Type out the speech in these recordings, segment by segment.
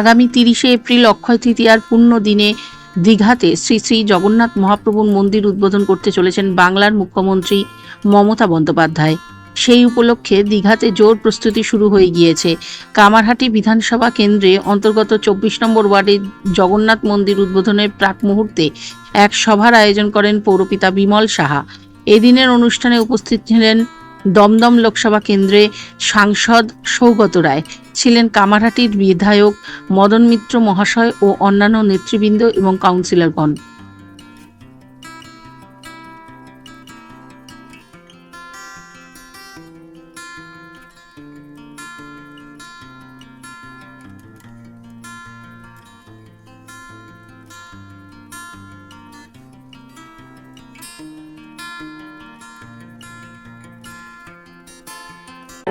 আগামী তিরিশে এপ্রিল অক্ষয় তৃতীয়ার পূর্ণ দিনে দীঘাতে শ্রী শ্রী জগন্নাথ মহাপ্রভুর মন্দির উদ্বোধন করতে চলেছেন বাংলার মুখ্যমন্ত্রী মমতা বন্দ্যোপাধ্যায়। সেই উপলক্ষে দীঘাতে জোর প্রস্তুতি শুরু হয়ে গিয়েছে। কামারহাটি বিধানসভা কেন্দ্রে অন্তর্গত চব্বিশ নম্বর ওয়ার্ডে জগন্নাথ মন্দির উদ্বোধনের প্রাক মুহূর্তে এক সভার আয়োজন করেন পৌরপিতা বিমল সাহা। এদিনের অনুষ্ঠানে উপস্থিত ছিলেন দমদম লোকসভা কেন্দ্রে সাংসদ সৌগত রায় ছিলেন কামারহাটির বিধায়ক মদন মিত্র মহাশয় ও অন্যান্য নেতৃবৃন্দ এবং কাউন্সিলরগণ।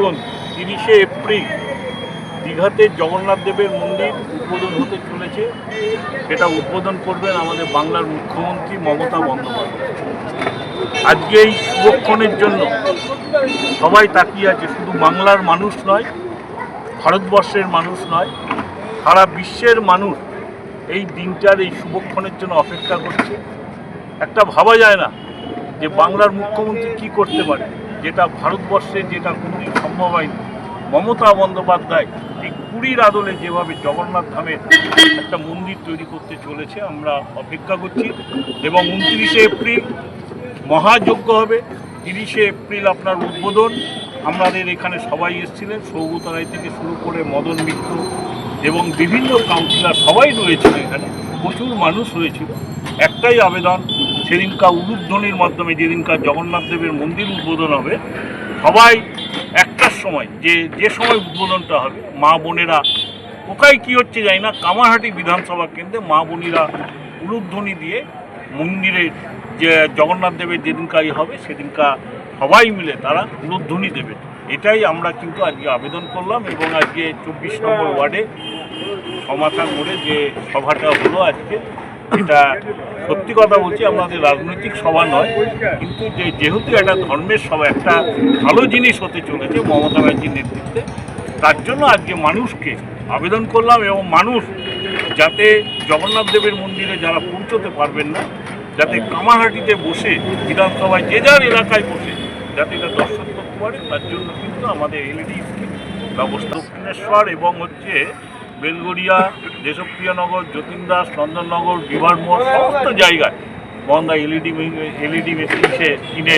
দেখুন তিরিশে এপ্রিল দীঘাতে জগন্নাথ দেবের মন্দির উদ্বোধন হতে চলেছে। সেটা উদ্বোধন করবেন আমাদের বাংলার মুখ্যমন্ত্রী মমতা বন্দ্যোপাধ্যায়। আজকে এই শুভক্ষণের জন্য সবাই তাকিয়ে আছে, শুধু বাংলার মানুষ নয়, ভারতবর্ষের মানুষ নয়, সারা বিশ্বের মানুষ এই দিনটার এই শুভক্ষণের জন্য অপেক্ষা করছে। একটা ভাবা যায় না যে বাংলার মুখ্যমন্ত্রী কি করতে পারে। যেটা ভারতবর্ষে যেটা কোনোদিন সম্ভব হয়নি। মমতা বন্দ্যোপাধ্যায় এই কুড়ির আদলে যেভাবে জগন্নাথ ধামের একটা মন্দির তৈরি করতে চলেছে, আমরা অপেক্ষা করছি। এবং উনত্রিশে এপ্রিল মহাযজ্ঞ হবে। তিরিশে এপ্রিল আপনার উদ্বোধন। আমাদের এখানে সবাই এসেছিলেন সৌগত রায় থেকে শুরু করে মদন মিত্র এবং বিভিন্ন কাউন্সিলার সবাই রয়েছিল এখানে। প্রচুর মানুষ হয়েছিল একটাই আবেদন সেদিনকার উলুধ্বনির মাধ্যমে যেদিনকার জগন্নাথ দেবের মন্দির উদ্বোধন হবে, সবাই একটার সময়, যে যে সময় উদ্বোধনটা হবে, মা বোনেরা, কোথায় কী হচ্ছে জানি না, কামারহাটি বিধানসভা কেন্দ্রে মা বোনেরা উলুধ্বনি দিয়ে মন্দিরের যে জগন্নাথ দেবের যেদিনকারই হবে, সেদিনকার সবাই মিলে তারা উলুধ্বনি দেবে। এটাই আমরা কিন্তু আজকে আবেদন করলাম এবং আজকে চব্বিশ নম্বর ওয়ার্ডে সমাধান করে যে সভাটা হলো আজকে এটা সত্যি কথা বলছি আমাদের রাজনৈতিক সভা নয়, কিন্তু যে যেহেতু একটা ধর্মের সভা, একটা ভালো জিনিস হতে চলেছে মমতা ব্যানার্জির নেতৃত্বে, তার জন্য আজকে মানুষকে আবেদন করলাম এবং মানুষ যাতে জগন্নাথ দেবের মন্দিরে যারা পৌঁছতে পারবেন না, যাতে কামারহাটিতে বসে, বিধানসভায় যে যার এলাকায় বসে, যাতে এটা দর্শন করতে পারে, তার জন্য কিন্তু আমাদের এলইডি ব্যবস্থা। দক্ষিণেশ্বর এবং হচ্ছে বেলগড়িয়া দেশপ্রিয়নগর যতীন দাস নন্দননগর বিভার মোড় সমস্ত জায়গায় মহন্দা L E D L E D machine সে কিনে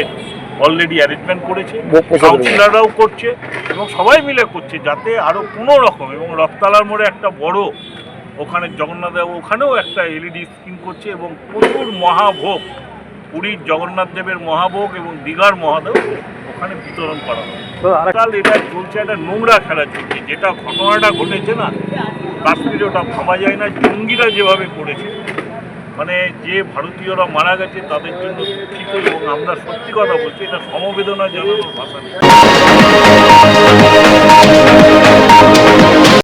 অলরেডি অ্যারেঞ্জমেন্ট করেছে। কাউন্সিলাররাও করছে এবং সবাই মিলে করছে যাতে আরও কোনো রকম এবং রথতলার মোড়ে একটা বড় ওখানে জগন্নাথ দেব ওখানেও একটা এলইডি স্ক্রিন করছে এবং প্রচুর মহাভোগ পুরীর জগন্নাথ দেবের মহাভোগ এবং দীঘার মহাদেব ওখানে বিতরণ করা হবে আজকাল এটা চলছে একটা নোংরা খেলা চলছে। যেটা ঘটনাটা ঘটেছে না কাশ্মীরে ওটা ভাবা যায় না জঙ্গিরা যেভাবে করেছে। মানে যে ভারতীয়রা মারা গেছে তাদের জন্য দুঃখিত এবং আমরা সত্যি কথা বলছি এটা সমবেদনা জানানোর ভাষা নেই।